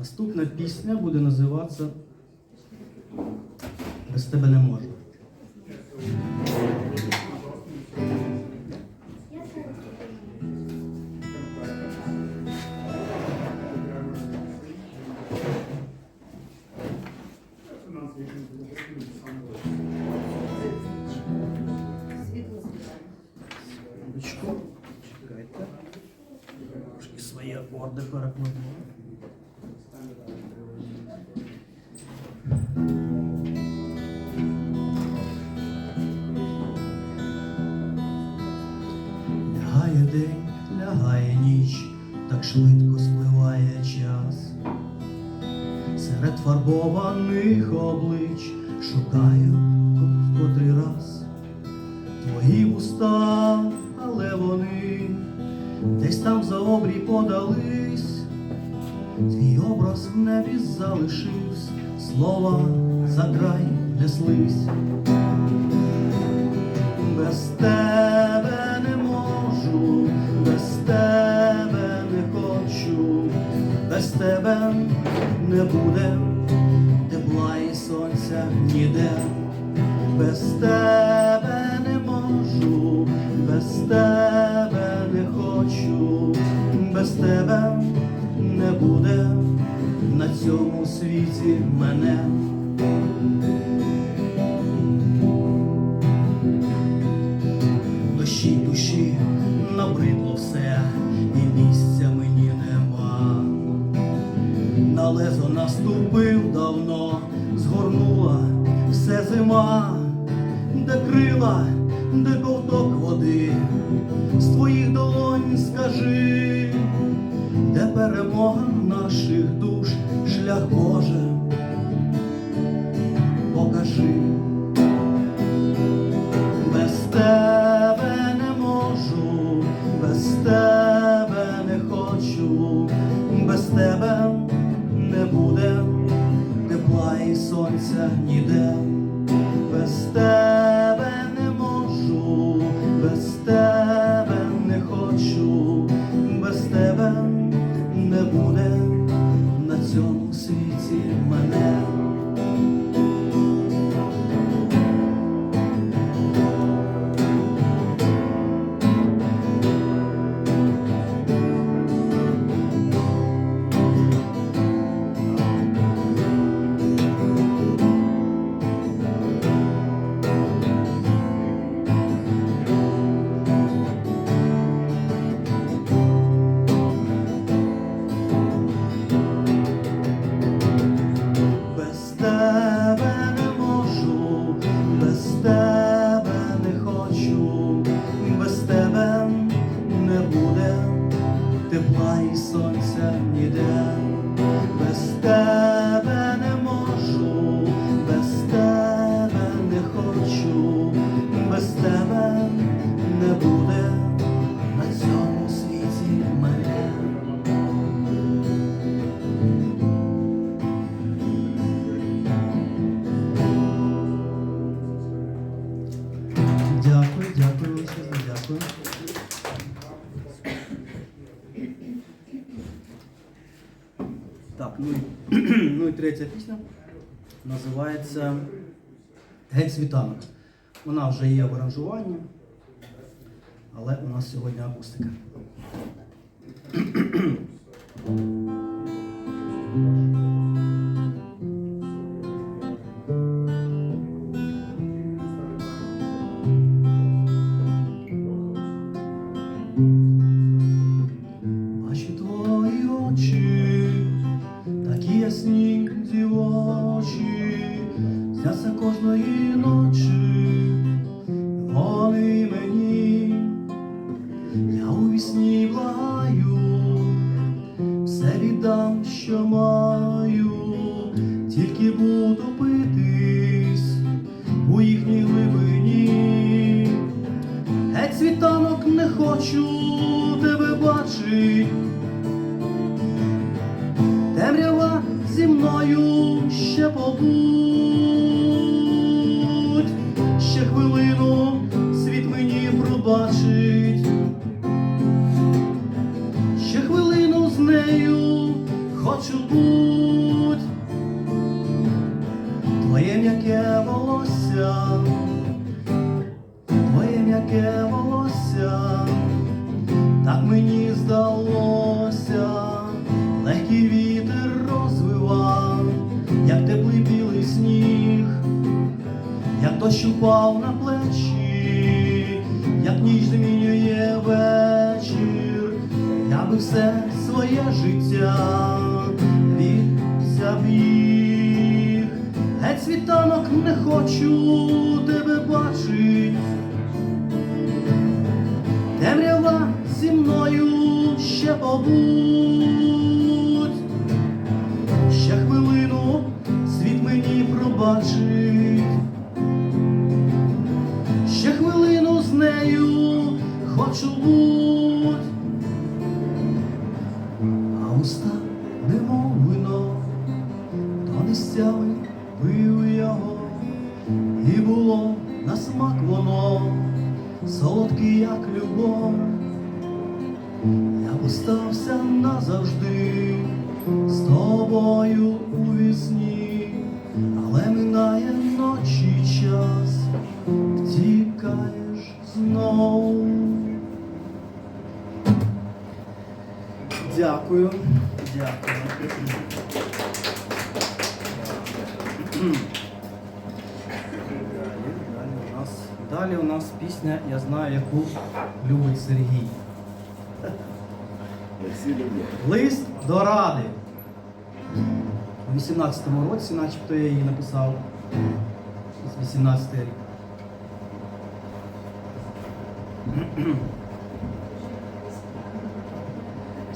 Наступна пісня буде називатися Без тебе не можу. Чекайте. Трошки свої акорди перекладу. Швидко спливає час. Серед фарбованих облич шукаю в котрий раз твої уста, але вони десь там за обрій подались, твій образ в небі залишився, слова за край неслись. Без тебе тебе не буде тепла і сонця ніде, без тебе не можу, без тебе не хочу, без тебе не буде на цьому світі мене. Дощі душі набридло все, На лезо наступив давно, згорнула все зима, де крила, де ковток води, з твоїх долонь скажи, де перемога наших душ, шлях Боже, покажи. Буде тепла і сонця ніде, без тебе Так, ну і, ну і третя пісня називається Геть світанок. Вона вже є в аранжуванні, але у нас сьогодні акустика. сняться кожної ночі, вони мені, я у вісні благаю, все віддам, що маю, тільки буду питись у їхній глибині. Геть світанок не хочу бути твоє м'яке волосся, твоє м'яке волосся, так мені здалося, легкий вітер розвивав, як теплий білий сніг, як дощ упав на плечі, як ніч змінює вечір, я би все своє життя біг. Геть світанок не хочу тебе бачить. Темрява зі мною ще побудь. Ще хвилину світ мені пробачить. Ще хвилину з нею хочу буть. А то пив його, і було на смак воно, солодкий, як любов. Я остався назавжди з тобою у вісні, але минає ночі час, втікаєш знов. Дякую. Дякую. Далі, у нас, пісня Я знаю, яку любить Сергій. Лист до Ради. У 18-му році, начебто я її написав. З 18 рік.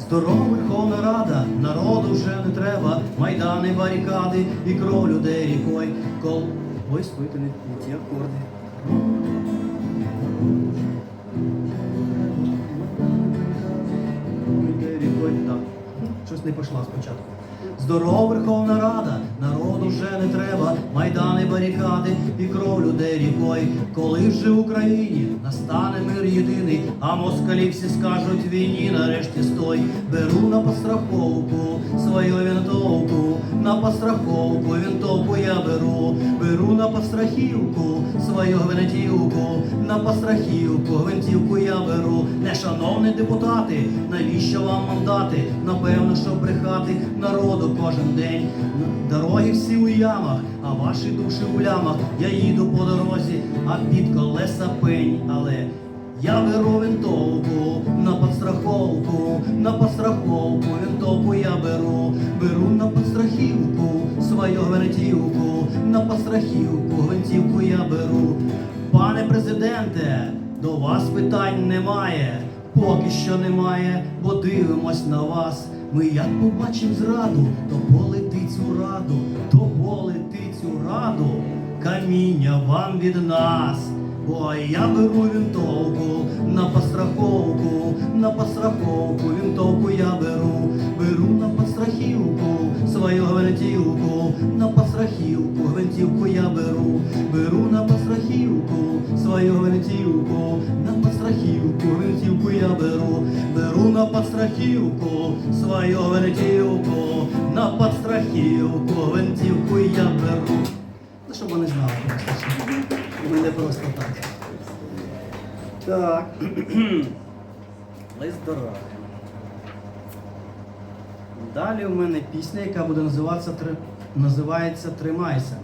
Здорова Верховна Рада, народу вже не треба, майдани, барикади і кров людей рікой. Кол... Ой, спити не, не ті акорди. Рікой, так. Щось не пішла спочатку. Здорова Верховна Рада, народу вже не треба, майдани, барикади і кров людей рікой. Коли ж в Україні настане мир єдиний, а москалі всі скажуть війні нарешті стой. Беру на постраховку свою винтовку, на постраховку винтовку я беру, беру на пострахівку свою гвинтівку, на пострахівку гвинтівку Не шановні депутати, навіщо вам мандати? Напевно, щоб брехати народу кожен день. Дороги всі у ямах, а ваші душі у лямах. Я їду по дорозі, а під колеса пень, але. Я беру винтовку на подстраховку, на подстраховку, винтовку я беру, беру на подстрахівку свою гвинтівку, на подстрахівку, гвинтівку я беру. Пане президенте, до вас питань немає, поки що немає, бо дивимось на вас. Ми як побачим зраду, то полетить цю раду, то полетить цю раду, каміння вам від нас. Бо я беру винтовку на постраховку, на постраховку, винтовку я беру, беру на пострахівку свою гвинтівку, на пострахівку, гвинтівку, на пострахівку, гвинтівку я беру, беру на пострахівку свою гвинтівку, на пострахівку, гвинтівку я беру. Ну, щоб вони знали що Ми не просто так. Так. Лист до. Далі у мене пісня, яка буде називатися називається Тримайся.